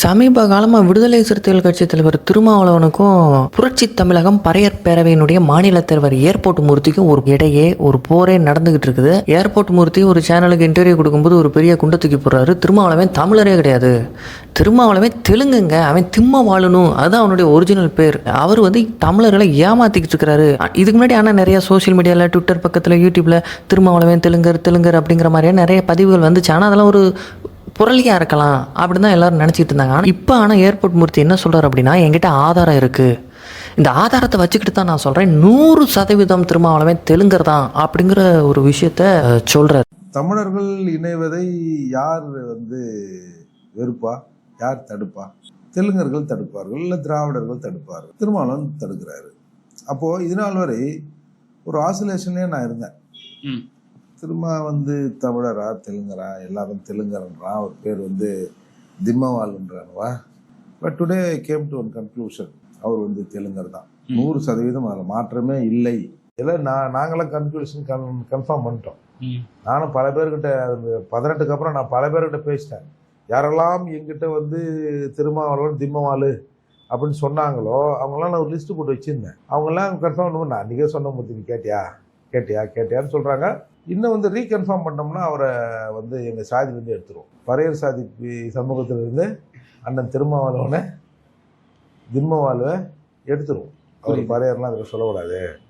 சமீப காலமாக விடுதலை சிறுத்தைகள் கட்சி தலைவர் திருமாவளவனுக்கும் புரட்சி தமிழகம் பறையர் பேரவையினுடைய மாநில தலைவர் ஏர்போர்ட் மூர்த்திக்கும் ஒரு இடையே ஒரு போரே நடந்துகிட்டு இருக்குது. ஏர்போர்ட் மூர்த்தி ஒரு சேனலுக்கு இன்டர்வியூ கொடுக்கும்போது ஒரு பெரிய குண்டை தூக்கி போடுறாரு. திருமாவளவன் தமிழரே கிடையாது. திருமாவளவன் தெலுங்குங்க. அவன் திம்ம வாழணும். அதுதான் அவனுடைய ஒரிஜினல் பேர். அவர் வந்து தமிழர்களை ஏமாத்திக்கிட்டு இருக்கிறாரு. இதுக்கு முன்னாடி ஆனால் நிறைய சோஷியல் மீடியாவில் ட்விட்டர் பக்கத்தில் யூடியூப்பில் திருமாவளவன் தெலுங்கர் தெலுங்கர் அப்படிங்கிற மாதிரியே நிறைய பதிவுகள் வந்துச்சு. ஆனால் அதெல்லாம் ஒரு புரளியாக இருக்கலாம் அப்படின்னு தான் எல்லாரும் நினச்சிட்டு இருந்தாங்க. ஆனால் இப்போ ஆனால் ஏர்போர்ட் மூர்த்தி என்ன சொல்கிறார் அப்படின்னா என்கிட்ட ஆதாரம் இருக்குது இந்த ஆதாரத்தை வச்சுக்கிட்டு தான் நான் சொல்கிறேன் நூறு சதவீதம் திருமாவளவன் தெலுங்கர் தான் அப்படிங்கிற ஒரு விஷயத்த சொல்கிறார் தமிழர்கள் இணைவதை யார் வந்து வெறுப்பா? யார் தடுப்பா? தெலுங்கர்கள் தடுப்பார்கள் இல்லை திராவிடர்கள் தடுப்பார்கள். திருமாவளவன் தடுக்கிறாரு. அப்போது இது நாள் வரை ஒரு ஆசிலேஷன்லேயே நான் இருந்தேன். ம். திரும்ப வந்து தமிழரா தெலுங்கரா எல்லாரும் தெலுங்கரன்றா அவர் பேர் வந்து திம்மவால்ன்றானுவா but today came to one conclusion அவர் வந்து தெலுங்கர் தான். நூறு சதவீதம் அதில் மாற்றமே இல்லை. இதில் நான் நாங்களாம் கன்க்ளூஷன் கன் கன்ஃபார்ம் பண்ணிட்டோம். நானும் பல பேர்கிட்ட பதினெட்டுக்கு அப்புறம் நான் பல பேர்கிட்ட பேசிட்டேன். யாரெல்லாம் எங்கிட்ட வந்து திருமாவளவன் திம்மவாலு அப்படின்னு சொன்னாங்களோ அவங்களாம் நான் ஒரு லிஸ்ட்டு போட்டு வச்சுருந்தேன். அவங்கெல்லாம் கன்ஃபார்ம் பண்ண நான் அன்றைக்கே சொன்ன மூர்த்தி நீ கேட்டியா? கேட்டியா? கேட்டியான்னு சொல்கிறாங்க இன்னும் வந்து ரீகன்ஃபார்ம் பண்ணோம்னா அவரை வந்து எங்கள் சாதியிலேருந்து எடுத்துருவோம் பறையர் சாதி சமூகத்திலிருந்து அண்ணன் திருமாவளவனை திம்மவாலுவை எடுத்துருவோம் அவர். பறையர்லாம் அதில் சொல்லக்கூடாது.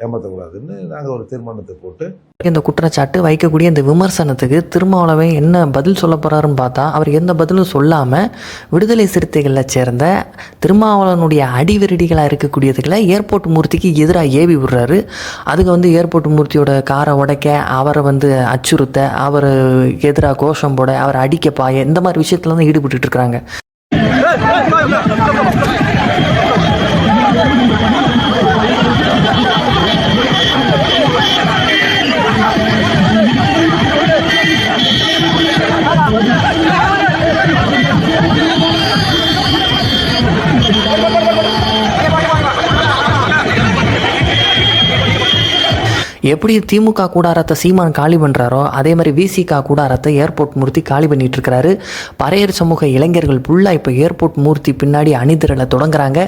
ஏமாற்றக்கூடாதுன்னு நாங்கள் ஒரு தீர்மானத்தை போட்டு இந்த குற்றச்சாட்டு வைக்கக்கூடிய இந்த விமர்சனத்துக்கு திருமாவளவன் என்ன பதில் சொல்ல போகிறாருன்னு பார்த்தா அவர் எந்த பதிலும் சொல்லாமல் விடுதலை சிறுத்தைகளில் சேர்ந்த திருமாவளவனுடைய அடிவிரடிகளாக இருக்கக்கூடியதுகளை ஏர்போர்ட் மூர்த்திக்கு எதிராக ஏவி விடுறாரு. அதுக்கு வந்து ஏர்போர்ட் மூர்த்தியோட காரை உடைக்க அவரை வந்து அச்சுறுத்த அவர் எதிராக கோஷம் போட அவரை அடிக்க பாய இந்த மாதிரி விஷயத்துல தான் ஈடுபட்டு இருக்கிறாங்க எப்படி திமுக கூடாரத்தை சீமான் காலி பண்ணுறாரோ அதே மாதிரி விசிகா கூடாரத்தை ஏர்போர்ட் மூர்த்தி காலி பண்ணிட்டு இருக்கிறாரு பறையர் சமூக இளைஞர்கள் ஃபுல்லாக இப்போ ஏர்போர்ட் மூர்த்தி பின்னாடி அணிதிரலை தொடங்குறாங்க.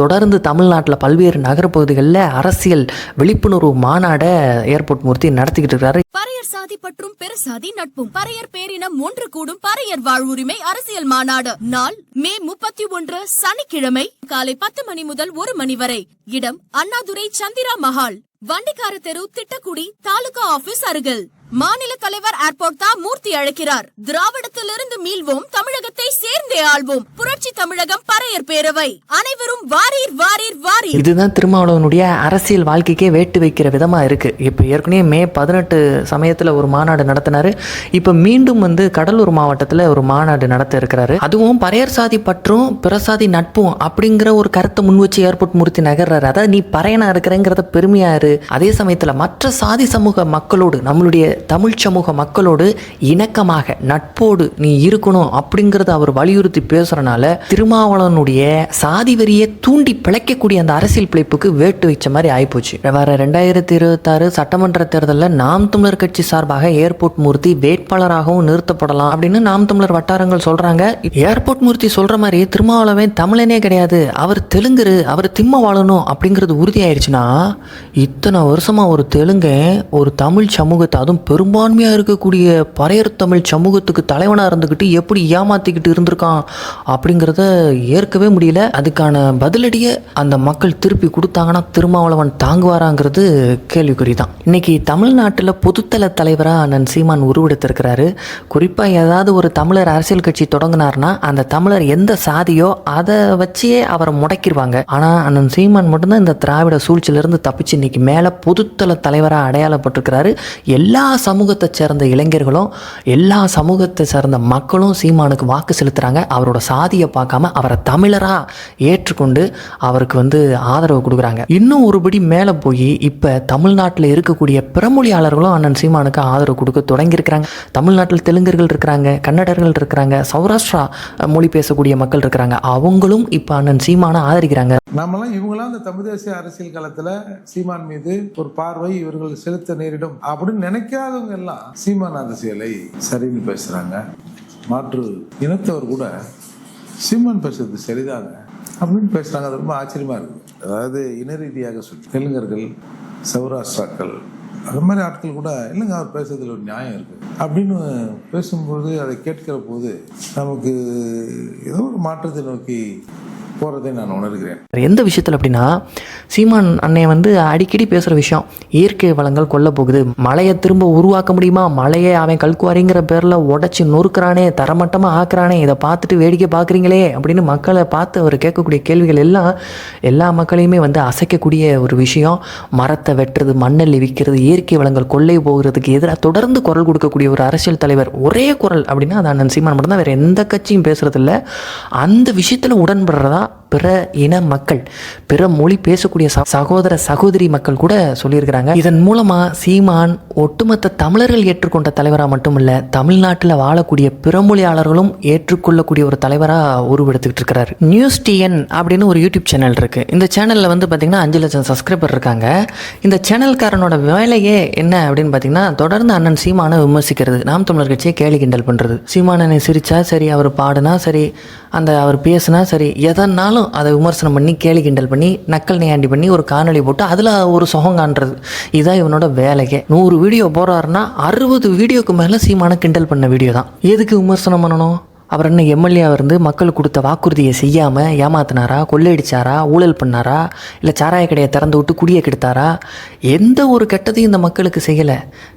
தொடர்ந்து தமிழ்நாட்டில் பல்வேறு நகரப்பகுதிகளில் அரசியல் விழிப்புணர்வு மாநாடை ஏர்போர்ட் மூர்த்தி நடத்திக்கிட்டு இருக்கிறாரு பறையர் சாதி பற்றும் பெருசாதி நட்பும். பறையர் பேரினம் ஒன்று கூடும். பறையர் வாழ்வுரிமை அரசியல் மாநாடு. நாள் மே முப்பத்தி ஒன்று சனிக்கிழமை காலை பத்து மணி முதல் ஒரு மணி வரை. இடம் அண்ணாதுரை சந்திரா மஹால். வண்டிக்கார தெரு திட்டக்குடி தாலுகா ஆபீஸ் அருகில். மாநில தலைவர் ஏர்போர்ட் தான் மூர்த்தி அழைக்கிறார் திராவிடத்திலிருந்து மீள்வோம் தமிழகத்தை சேர்ந்தே ஆள்வோம். புரட்சி தமிழகம் பறையர் பேரவை. அனைவரும் வாரீர் வாரீர் வாரீர். இதுதான் திருமாவளவனுடைய அரசியல் வாழ்க்கைக்கே வேட்டு வைக்கிற விதமாக இருக்குது இப்போ ஏற்கனவே மே பதினெட்டு சமயத்தில் ஒரு மாநாடு நடத்தினாரு. இப்போ மீண்டும் வந்து கடலூர் மாவட்டத்தில் ஒரு மாநாடு நடத்த இருக்கிறாரு. அதுவும் பறையர் சாதி பற்றும் பிறசாதி நட்பும் அப்படிங்கிற ஒரு கருத்தை முன் வச்சு ஏர்போர்ட் மூர்த்தி நகர்றாரு. அதாவது நீ பறையனா இருக்கிறேங்கிறத பெருமையா இரு. அதே சமயத்தில் மற்ற சாதி சமூக மக்களோடு நம்மளுடைய தமிழ் சமூக மக்களோடு இணக்கமாக நட்போடு நீ இருக்கணும் அப்படிங்கிறத அவர் வலியுறுத்தி பேசுறனால திருமாவளவனுடைய சாதி வரியை தூண்டி பிழைக்கக்கூடிய அந்த அரசியல் பிழைப்புக்கு வேட்டு வச்ச மாதிரி ஆயிப்போச்சு. வர ரெண்டாயிரத்தி இருபத்தாறு சட்டமன்ற தேர்தலில் நாம் தமிழர் கட்சி சார்பாக ஏர்போர்ட் மூர்த்தி வேட்பாளராகவும் நிறுத்தப்படலாம் அப்படின்னு நாம் தமிழர் வட்டாரங்கள் சொல்றாங்க. ஏர்போர்ட் மூர்த்தி சொல்ற மாதிரி திருமாவளவன் தமிழனே கிடையாது. அவர் தெலுங்குரு அவர் திம்ம வாழணும் அப்படிங்கிறது உறுதியாயிருச்சுன்னா இத்தனை வருஷமா ஒரு தெலுங்கன் ஒரு தமிழ் சமூகத்தை அதுவும் பெரும்பான்மையாக இருக்கக்கூடிய பறையர் தமிழ் சமூகத்துக்கு தலைவனாக இருந்துக்கிட்டு எப்படி ஏமாத்திக்கிட்டு இருந்திருக்கான் அப்படிங்கிறத ஏற்கவே முடியல. அதுக்கான பதிலடியை அந்த மக்கள் திருப்பி கொடுத்தாங்கன்னா திருமாவளவன் தாங்குவாராங்கிறது கேள்விக்குறி தான் இன்னைக்கு தமிழ்நாட்டில் பொதுத்தல தலைவராக அண்ணன் சீமான் உருவெடுத்திருக்கிறாரு. குறிப்பாக ஏதாவது ஒரு தமிழர் அரசியல் கட்சி தொடங்கினார்னா அந்த தமிழர் எந்த சாதியோ அதை வச்சே அவரை முடக்கிடுவாங்க ஆனால் அண்ணன் சீமான் மட்டும்தான் இந்த திராவிட சூழ்ச்சியிலிருந்து தப்பிச்சு இன்னைக்கு மேலே பொதுத்தல தலைவராக அடையாளப்பட்டிருக்கிறாரு. எல்லா சமூகத்தை சேர்ந்த இளைஞர்களும் எல்லா சமூகத்தை சேர்ந்த மக்களும் சீமானுக்கு வாக்கு செலுத்துகிறாங்க அவரோட சாதியை பார்க்காம அவரை தமிழராக ஏற்றுக்கொண்டு அவருக்கு வந்து ஆதரவு கொடுக்குறாங்க. இன்னும் ஒருபடி மேலே போய் இப்போ தமிழ்நாட்டில் இருக்கக்கூடிய பிறமொழியாளர்களும் அண்ணன் சீமானுக்கு ஆதரவு கொடுக்க தொடங்கியிருக்கிறாங்க. தமிழ்நாட்டில் தெலுங்கர்கள் இருக்கிறாங்க கன்னடர்கள் இருக்கிறாங்க சௌராஷ்டிரா மொழி பேசக்கூடிய மக்கள் இருக்கிறாங்க. அவங்களும் இப்போ அண்ணன் சீமானை ஆதரிக்கிறாங்க. நம்மளாம் இவங்களாம் இந்த தமிழ் தேசிய அரசியல் காலத்தில் சீமான் மீது ஒரு பார்வை இவர்கள் செலுத்த நேரிடும் அப்படின்னு தெரியாதவங்க எல்லாம் சீமான் அரசியலை சரின்னு பேசுறாங்க. மாற்று இனத்தவர் கூட சீமான் பேசுறது சரிதாங்க அப்படின்னு பேசுறாங்க. அது ரொம்ப ஆச்சரியமா இருக்கு. அதாவது இன ரீதியாக சொல்லி தெலுங்கர்கள் சௌராஷ்டிராக்கள் அது மாதிரி ஆட்கள் கூட இல்லைங்க அவர் பேசுறதுல ஒரு நியாயம் இருக்கு. அப்படின்னு பேசும்போது அதை கேட்கிற போது நமக்கு ஏதோ ஒரு மாற்றத்தை நோக்கி போறதை நான் உணர்கிறேன். எந்த விஷயத்தில் அப்படின்னா சீமான் அன்னை வந்து அடிக்கடி பேசுகிற விஷயம் இயற்கை வளங்கள் கொல்ல போகுது மழையை திரும்ப உருவாக்க முடியுமா? மழையை அவன் கல்குவாரிங்கிற பேரில் உடச்சி நொறுக்கிறானே தரமட்டமாக ஆக்குறானே இதை பார்த்துட்டு வேடிக்கை பார்க்குறீங்களே அப்படின்னு மக்களை பார்த்து அவர் கேட்கக்கூடிய கேள்விகள் எல்லாம் எல்லா மக்களையுமே வந்து அசைக்கக்கூடிய ஒரு விஷயம். மரத்தை வெட்டுறது மண்ணல்லி விற்கிறது இயற்கை வளங்கள் கொள்ளை போகிறதுக்கு எதிராக தொடர்ந்து குரல் கொடுக்கக்கூடிய ஒரு அரசியல் தலைவர் ஒரே குரல் அப்படின்னா அது அண்ணன் சீமான் மட்டும்தான். வேறு எந்த கட்சியும் பேசுறதில்ல. அந்த விஷயத்தில் உடன்படுறதா பிற இன மக்கள் பிற மொழி பேசக்கூடிய ச- சகோதர சகோதரி மக்கள் கூட சொல்லியிருக்கிறாங்க. இதன் மூலமாக சீமான் ஒட்டுமொத்த தமிழர்கள் ஏற்றுக்கொண்ட தலைவராக மட்டும் இல்லை தமிழ்நாட்டில் வாழக்கூடிய பிற மொழியாளர்களும் ஏற்றுக்கொள்ளக்கூடிய ஒரு தலைவராக உருவெடுத்துக்கிட்டு இருக்கிறார் நியூஸ் டிஎன் அப்படின்னு ஒரு யூடியூப் சேனல் இருக்குது இந்த சேனலில் வந்து பார்த்திங்கன்னா அஞ்சு லட்சம் சப்ஸ்கிரைபர் இருக்காங்க. இந்த சேனல்காரனோட வேலையே என்ன அப்படின்னு பார்த்தீங்கன்னா தொடர்ந்து அண்ணன் சீமானை விமர்சிக்கிறது. நாம் தமிழர் கட்சியை கேலி கிண்டல் பண்ணுறது சீமானனை சிரிச்சா சரி அவர் பாடுனா சரி அந்த அவர் பேசுனா சரி எதனாலும் அதை விமர்சனம் பண்ணி கேலி கிண்டல் பண்ணி நக்கல் நையாண்டி பண்ணி ஒரு காணொலி போட்டு அதில் ஒரு சுகம் காண்றது. இதுதான் இவனோட வேலைக்கு நூறு வீடியோ போடுறாருன்னா அறுபது வீடியோக்கு மேலே சீமான கிண்டல் பண்ண வீடியோ தான் எதுக்கு விமர்சனம் பண்ணணும்? அவர் என்ன எம்எல்ஏ இருந்து மக்களுக்கு கொடுத்த வாக்குறுதியை செய்யாமல் ஏமாத்தினாரா கொள்ளையடிச்சாரா ஊழல் பண்ணாரா இல்லை சாராய கடையை திறந்து விட்டு குடியை கெடுத்தாரா? எந்த ஒரு கெட்டதையும் இந்த மக்களுக்கு செய்யலை.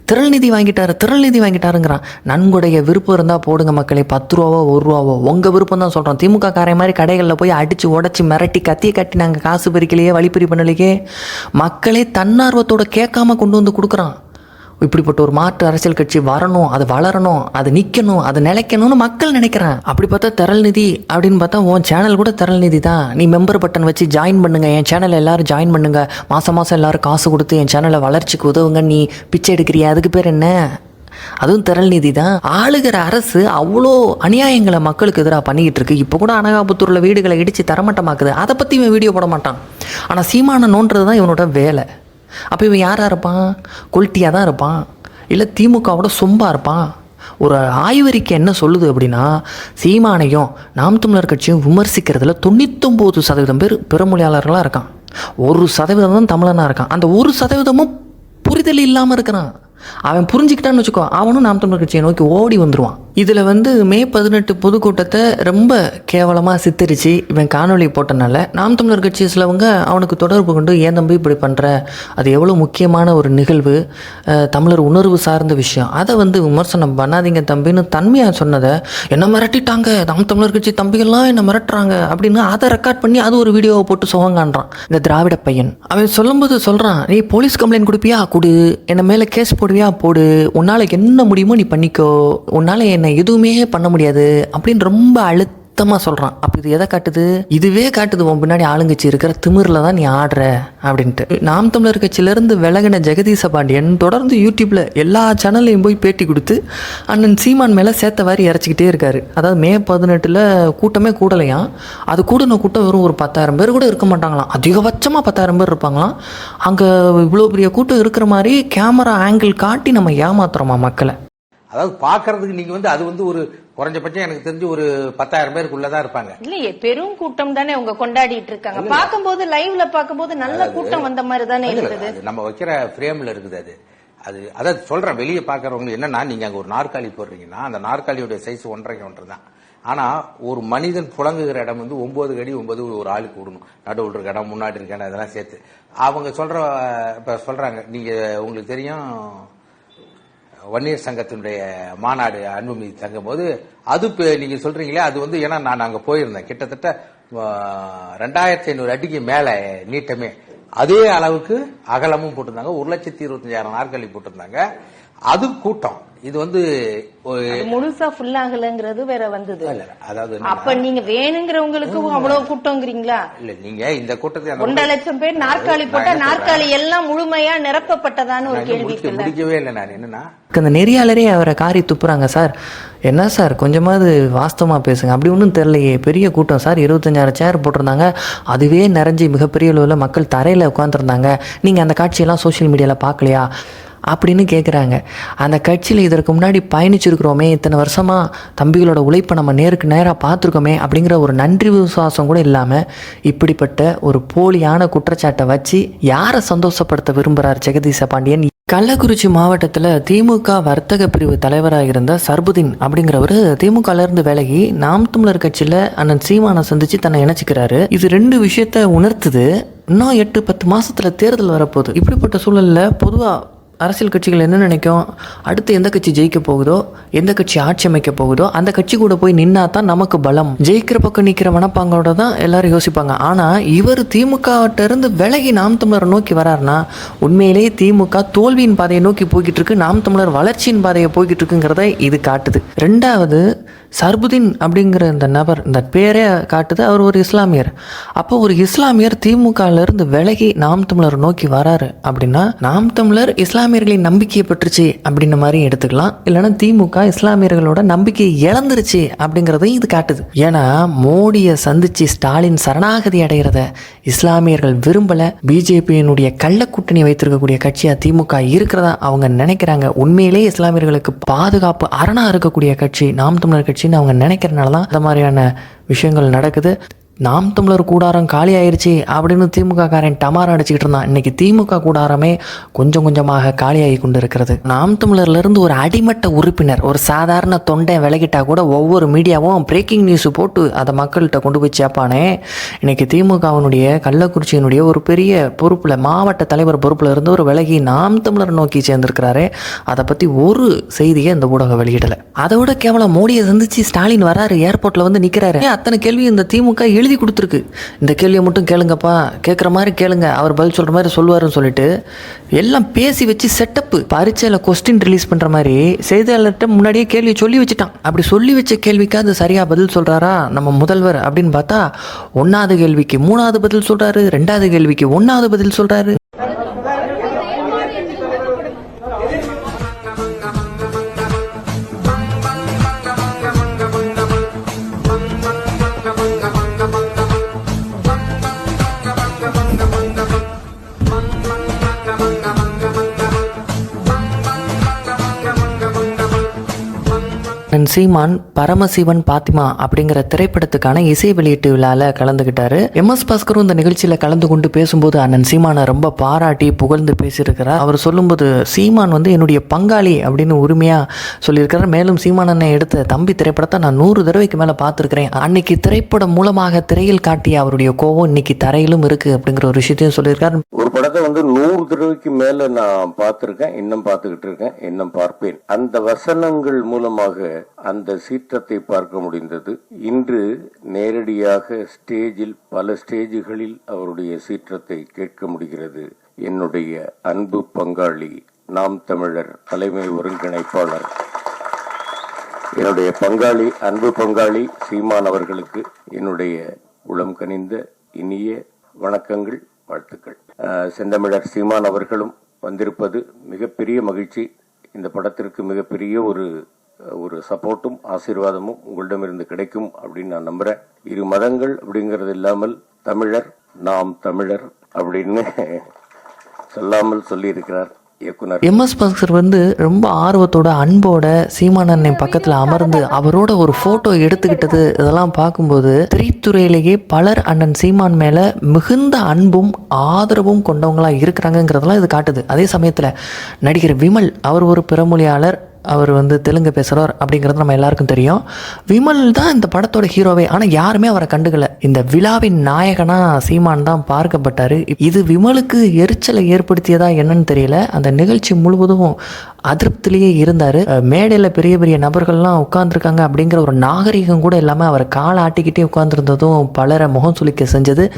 திரள் நிதி வாங்கிட்டாரு திரள் நிதி வாங்கிட்டாருங்கிறான். நன்கொடைய விருப்பம் இருந்தால் போடுங்க மக்களே பத்து ரூபாவோ ஒரு ரூபாவோ. உங்கள் விருப்பம் தான் சொல்கிறோம் திமுக காரை மாதிரி கடைகளில் போய் அடித்து உடச்சி மிரட்டி கத்தியை கட்டி நாங்கள் காசு பறிக்கலையே வழிப்பறி பண்ணலையே. மக்களே தன்னார்வத்தோட கேட்காம கொண்டு வந்து கொடுக்குறான். இப்படிப்பட்ட ஒரு மாற்று அரசியல் கட்சி வரணும் அது வளரணும் அது நிற்கணும் அது நிலைக்கணும்னு மக்கள் நினைக்கிறேன் அப்படி பார்த்தா திரள் நிதி அப்படின்னு பார்த்தா உன் சேனல் கூட திரள் நிதி தான். நீ மெம்பர் பட்டன் வச்சு ஜாயின் பண்ணுங்க என் சேனல் எல்லாரும் ஜாயின் பண்ணுங்க. மாதம் மாதம் எல்லாரும் காசு கொடுத்து என் சேனலை வளர்ச்சிக்கு உதவுங்க நீ பிச்சை எடுக்கிறியா? அதுக்கு பேர் என்ன? அதுவும் திரள் நிதி தான். ஆளுகிற அரசு அவ்வளோ அநியாயங்களை மக்களுக்கு எதிராக பண்ணிக்கிட்டு இருக்கு. இப்போ கூட அனகாபுத்தூரில் வீடுகளை இடித்து தரமட்டமாக்குது. அதை பற்றி இவன் வீடியோ போட மாட்டான். ஆனால் சீமான நோன்றது தான் இவனோட வேலை. அப்போ இவன் யாராக இருப்பான்? கொல்ட்டியாக தான் இருப்பான். இல்லை திமுகவோட சொம்பாக இருப்பான். ஒரு ஆய்வறிக்கை என்ன சொல்லுது அப்படின்னா சீமானையும் நாம் தமிழர் கட்சியும் விமர்சிக்கிறதுல தொண்ணூத்தொம்பது சதவீதம் பேர் பிறமொழியாளர்களாக இருக்கான். ஒரு சதவீதம் தான் தமிழனாக இருக்கான். அந்த ஒரு சதவீதமும் புரிதல் இல்லாமல் இருக்கிறான். அவன் புரிஞ்சுக்கிட்டான்னு வச்சுக்கோ அவனும் நாம் தமிழர் கட்சியை நோக்கி ஓடி வந்துடுவான் இதில் வந்து மே பதினெட்டு பொதுக்கூட்டத்தை ரொம்ப கேவலமாக சித்தரித்து இவன் காணொளி போட்டனால நாம் தமிழர் கட்சி சிலவங்க அவனுக்கு தொடர்பு கொண்டு ஏன் தம்பி இப்படி பண்ணுற அது எவ்வளோ முக்கியமான ஒரு நிகழ்வு. தமிழர் உணர்வு சார்ந்த விஷயம். அதை வந்து விமர்சனம் பண்ணாதீங்க தம்பின்னு தன்மையாக சொன்னதை என்ன மிரட்டிட்டாங்க? நாம் தமிழர் கட்சி தம்பிகள்லாம் என்ன மிரட்டுறாங்க? அப்படின்னு அதை ரெக்கார்ட் பண்ணி அது ஒரு வீடியோவை போட்டு சுகங்கான்றான். இந்த திராவிட பையன். அவன் சொல்லும்போது சொல்கிறான் நீ போலீஸ் கம்ப்ளைண்ட் கொடுப்பியா? கொடு. என்ன மேலே கேஸ் போடுவியா? போடு. உன்னால் என்ன முடியுமோ நீ பண்ணிக்கோ. உன்னால் என்ன எதுவுமே பண்ண முடியாது அப்படின்னு ரொம்ப அழுத்தமாக சொல்கிறான் அப்போ இது எதை காட்டுது? இதுவே காட்டுது உன் பின்னாடி ஆளுங்கட்சி இருக்கிற திமிரில் தான் நீ ஆடுற அப்படின்ட்டு. நாம் தமிழர் கட்சியிலேருந்து விலகின ஜெகதீச பாண்டியன் தொடர்ந்து யூடியூப்பில் எல்லா சேனல்லையும் போய் பேட்டி கொடுத்து அண்ணன் சீமான் மேலே சேர்த்த வாரி இறச்சிக்கிட்டே இருக்காரு. அதாவது மே பதினெட்டில் கூட்டமே கூடலையாம் அது கூடின கூட்டம் வெறும் ஒரு பத்தாயிரம் பேர் கூட இருக்க மாட்டாங்களாம். அதிகபட்சமாக பத்தாயிரம் பேர் இருப்பாங்களாம். அங்கே இவ்வளோ பெரிய கூட்டம் இருக்கிற மாதிரி கேமரா ஆங்கிள் காட்டி நம்ம ஏமாத்துறோமா மக்களை? அதாவது பாக்குறதுக்கு நீங்க வந்து அது வந்து ஒரு குறைஞ்சபட்சம் எனக்கு தெரிஞ்சு ஒரு பத்தாயிரம் பேருக்குள்ளதான் இருப்பாங்க. இல்லையே பெரும் கூட்டம் தானே அவங்க கொண்டாடிட்டு இருக்காங்க. பாக்கும்போது லைவ்ல பாக்கும்போது நல்ல கூட்டம் வந்த மாதிரி தானே இருக்குது. நம்ம வைக்கிற ஃப்ரேம்ல இருக்குது அது. அது அதாவது சொல்றேன் வெளியே பாக்குறவங்க என்னன்னா நீங்க அங்க ஒரு நாற்காலி போடுறீங்கன்னா அந்த நாற்காலியோட சைஸ் ஒன்றரை ஒன்றரை தான். ஆனா ஒரு மனிதன் புழங்குகிற இடம் வந்து ஒன்பது அடி ஒன்பது ஒரு ஆளுக்கு விடணும். நடுவில் இருக்க இடம் முன்னாடி இருக்க இடம் இதெல்லாம் சேர்த்து. அவங்க சொல்ற இப்ப சொல்றாங்க நீங்க உங்களுக்கு தெரியும் வன்னியர் சங்கத்தினுடைய மாநாடு அன்புமதி தங்கும் போது அது நீங்க சொல்றீங்களே அது வந்து ஏன்னா நான் அங்க போயிருந்தேன். கிட்டத்தட்ட ரெண்டாயிரத்தி ஐநூறு அடிக்கு மேல நீட்டமே. அதே அளவுக்கு அகலமும் போட்டிருந்தாங்க. ஒரு லட்சத்தி இருபத்தஞ்சாயிரம் நாற்காலி போட்டிருந்தாங்க. அது கூட்டம். இது வந்து முழுசா ஃபுல் ஆகலங்கிறது வேற வந்தது. அதாவது அப்ப நீங்க வேணுங்கிறவங்களுக்கு அவ்வளவு கூட்டங்கிறீங்களா? இல்ல நீங்க இந்த கூட்டத்தை அந்த ஒன்றரை லட்சம் பேர் நாற்காலி போட்டா? நாற்காலி எல்லாம் முழுமையா நிரப்பப்பட்டதான்னு ஒரு கேள்வி முடிக்கவே இல்லை நான். என்னன்னா அந்த நெறியாளரே அவரை காரி துப்புறாங்க சார். என்ன சார்? கொஞ்சமாவது வாஸ்தவமாக பேசுங்க. அப்படி ஒன்றும் தெரிலையே பெரிய கூட்டம் சார். இருபத்தஞ்சாயிரம் சேர் போட்டிருந்தாங்க. அதுவே நிறைஞ்சு மிகப்பெரிய அளவில் மக்கள் தரையில் உட்காந்துருந்தாங்க நீங்கள் அந்த காட்சியெல்லாம் சோஷியல் மீடியாவில் பார்க்கலையா? அப்படின்னு கேட்குறாங்க அந்த கட்சியில் இதற்கு முன்னாடி பயணிச்சிருக்கிறோமே இத்தனை வருஷமாக தம்பிகளோட உழைப்பை நம்ம நேருக்கு நேராக பார்த்துருக்கோமே அப்படிங்கிற ஒரு நன்றி விசுவாசம் கூட இல்லாமல் இப்படிப்பட்ட ஒரு போலியான குற்றச்சாட்டை வச்சு யாரை சந்தோஷப்படுத்த விரும்புகிறார் ஜெகதீச பாண்டியன்? கள்ளக்குறிச்சி மாவட்டத்தில் திமுக வர்த்தக பிரிவு தலைவராக இருந்த சர்புதீன் அப்படிங்கிறவர் திமுகலேருந்து விலகி நாம் தமிழர் கட்சியில் அண்ணன் சீமானை சந்தித்து தன்னை இணைச்சிக்கிறாரு. இது ரெண்டு விஷயத்த உணர்த்துது. இன்னும் எட்டு பத்து மாசத்துல தேர்தல் வரப்போகுது. இப்படிப்பட்ட சூழலில் பொதுவாக அரசியல் கட்சிகள் என்ன நினைக்கும்? அடுத்து எந்த கட்சி ஜெயிக்க போகுதோ எந்த கட்சி ஆட்சி அமைக்க போகுதோ அந்த கட்சி கூட போய் நின்னா தான் நமக்கு பலம். ஜெயிக்கிற பக்கம் நிற்கிற மனப்பாங்கோட தான் எல்லாரும் யோசிப்பாங்க. ஆனால் இவர் திமுகவிட்டருந்து விலகி நாம் தமிழர் நோக்கி வராருன்னா உண்மையிலேயே திமுக தோல்வியின் பாதையை நோக்கி போய்கிட்டு இருக்கு. நாம் தமிழர் வளர்ச்சியின் பாதையை போய்கிட்டு இருக்குங்கிறத இது காட்டுது. ரெண்டாவது சர்புதீன் அப்படிங்கிற இந்த நபர் இந்த பேரே காட்டுது அவர் ஒரு இஸ்லாமியர். அப்போ ஒரு இஸ்லாமியர் திமுகலேருந்து விலகி நாம் தமிழர் நோக்கி வராரு அப்படின்னா நாம் தமிழர் இஸ்லாமியர்களின் நம்பிக்கையை பெற்றுச்சு அப்படின்ற மாதிரி எடுத்துக்கலாம். இல்லைன்னா திமுக இஸ்லாமியர்களோட நம்பிக்கையை இழந்துருச்சு அப்படிங்கிறதையும் இது காட்டுது. ஏன்னா மோடியை சந்திச்சு ஸ்டாலின் சரணாகதி அடைகிறத இஸ்லாமியர்கள் விரும்பல. பிஜேபியினுடைய கள்ள கூட்டணி வைத்திருக்கக்கூடிய கட்சியாக திமுக இருக்கிறதா அவங்க நினைக்கிறாங்க. உண்மையிலேயே இஸ்லாமியர்களுக்கு பாதுகாப்பு அரணாக இருக்கக்கூடிய கட்சி நாம் தமிழர் கட்சி கட்சின்னு அவங்க நினைக்கிறனால தான் இந்த மாதிரியான விஷயங்கள் நடக்குது. நாம் தமிழர் கூடாரம் காலி ஆயிடுச்சு அப்படின்னு திமுக காரன் டமாரம் அடிச்சுக்கிட்டு இருந்தான். இன்னைக்கு திமுக கூடாரமே கொஞ்சம் கொஞ்சமாக காலியாகி கொண்டு இருக்கிறது நாம் தமிழர்லேருந்து ஒரு அடிமட்ட உறுப்பினர் ஒரு சாதாரண தொண்டை விலகிட்டா கூட ஒவ்வொரு மீடியாவும் பிரேக்கிங் நியூஸ் போட்டு அதை மக்கள்கிட்ட கொண்டு போய் சேர்ப்பானே. இன்னைக்கு திமுகவினுடைய கள்ளக்குறிச்சியினுடைய ஒரு பெரிய பொறுப்பில் மாவட்ட தலைவர் பொறுப்பில் இருந்து ஒரு விலகி நாம் தமிழர் நோக்கி சேர்ந்திருக்கிறாரு. அதை பற்றி ஒரு செய்தியை இந்த ஊடகம் வெளியிடலை. அதை விட கேவலம் மோடியை சந்திச்சு ஸ்டாலின் வராரு ஏர்போர்ட்டில் வந்து நிற்கிறாரு அத்தனை கேள்வி இந்த திமுக எழுதி கொடுத்துருக்கு. இந்த கேள்வியை மட்டும் கேளுங்கப்பா. கேட்குற மாதிரி கேளுங்க. அவர் பதில் சொல்கிற மாதிரி சொல்லுவாருன்னு சொல்லிட்டு எல்லாம் பேசி வச்சு செட்டப்பு பரீட்சையில் கொஸ்டின் ரிலீஸ் பண்ணுற மாதிரி செய்தியாளர்கிட்ட முன்னாடியே கேள்வியை சொல்லி வச்சுட்டான். அப்படி சொல்லி வச்ச கேள்விக்கு அது சரியாக பதில் சொல்கிறாரா நம்ம முதல்வர் அப்படின்னு பார்த்தா ஒன்றாவது கேள்விக்கு மூணாவது பதில் சொல்கிறாரு ரெண்டாவது கேள்விக்கு ஒன்றாவது பதில் சொல்கிறாரு சீமான் பரமசிவன் பாத்திமா அப்படிங்கிற திரைப்படத்துக்கான இசை வெளியீட்டு விழாவில் கலந்துகிட்டாரு. எம். எஸ். பாஸ்கரும் இந்த நிகழ்ச்சியில் கலந்து கொண்டு பேசும்போது அண்ணன் சீமானை ரொம்ப பாராட்டி புகழ்ந்து பேசியிருக்கிறார். அவர் சொல்லும்போது சீமான் வந்து என்னுடைய பங்காளி அப்படின்னு உரிமையாக சொல்லியிருக்கிறார். மேலும் சீமான் அண்ணன் எடுத்த தம்பி திரைப்படத்தை நான் நூறு தடவைக்கு மேலே பார்த்துருக்கிறேன். அன்னைக்கு திரைப்படம் மூலமாக திரையில் காட்டிய அவருடைய கோவம் இன்னைக்கு தரையிலும் இருக்கு அப்படிங்கிற ஒரு விஷயத்தையும் சொல்லியிருக்கார். ஒரு வந்து நூறு தடவைக்கு மேல நான் பார்த்திருக்கேன் இன்னும் பார்த்துக்கிட்டு இருக்கேன் இன்னும் பார்ப்பேன். அந்த வசனங்கள் மூலமாக அந்த சீற்றத்தை பார்க்க முடிந்தது. இன்று நேரடியாக ஸ்டேஜில் பல ஸ்டேஜுகளில் அவருடைய சீற்றத்தை கேட்க முடிகிறது. என்னுடைய அன்பு பங்காளி நாம் தமிழர் தலைமை ஒருங்கிணைப்பாளர். என்னுடைய பங்காளி அன்பு பங்காளி சீமான் அவர்களுக்கு என்னுடைய உளம் கனிந்த இனிய வணக்கங்கள். வாழ்த்துக்கள். செந்தமிழர் சீமான் அவர்களும் வந்திருப்பது மிகப்பெரிய மகிழ்ச்சி. இந்த படத்திற்கு மிகப்பெரிய ஒரு ஒரு சப்போர்ட்டும் ஆசீர்வாதமும் உங்களிடமிருந்து கிடைக்கும் அப்படின்னு நான் நம்புறேன். இரு மதங்கள் அப்படிங்கிறது இல்லாமல் தமிழர் நாம் தமிழர் அப்படின்னு சொல்லாமல் சொல்லியிருக்கிறார். இயக்குனர். எம் எஸ் பாஸ்கர் வந்து ரொம்ப ஆர்வத்தோட அன்போட சீமானண்ணை பக்கத்தில் அமர்ந்து அவரோட ஒரு ஃபோட்டோ எடுத்துக்கிட்டது இதெல்லாம் பார்க்கும்போது திரைத்துறையிலேயே பலர் அண்ணன் சீமான் மேலே மிகுந்த அன்பும் ஆதரவும் கொண்டவங்களா இருக்கிறாங்கங்கிறதெல்லாம் இது காட்டுது. அதே சமயத்தில் நடிகர் விமல் அவர் ஒரு பிறமொழியாளர் அவர் வந்து தெலுங்கு பேசுகிறவர் அப்படிங்கிறது நம்ம எல்லாருக்கும் தெரியும். விமல் தான் இந்த படத்தோட ஹீரோவே. ஆனால் யாருமே அவரை கண்டுக்கல. இந்த விழாவின் நாயகனாக சீமான் தான் பார்க்கப்பட்டார். இது விமலுக்கு எரிச்சலை ஏற்படுத்தியதா என்னன்னு தெரியல. அந்த நிகழ்ச்சி முழுவதும் அதிருப்திலேயே இருந்தார். மேடையில் பெரிய பெரிய நபர்கள்லாம் உட்காந்துருக்காங்க அப்படிங்கிற ஒரு நாகரிகம் கூட இல்லாமல் அவர் காலை ஆட்டிக்கிட்டே உட்காந்துருந்ததும் பலரை முகம் சுளிக்க செஞ்சது.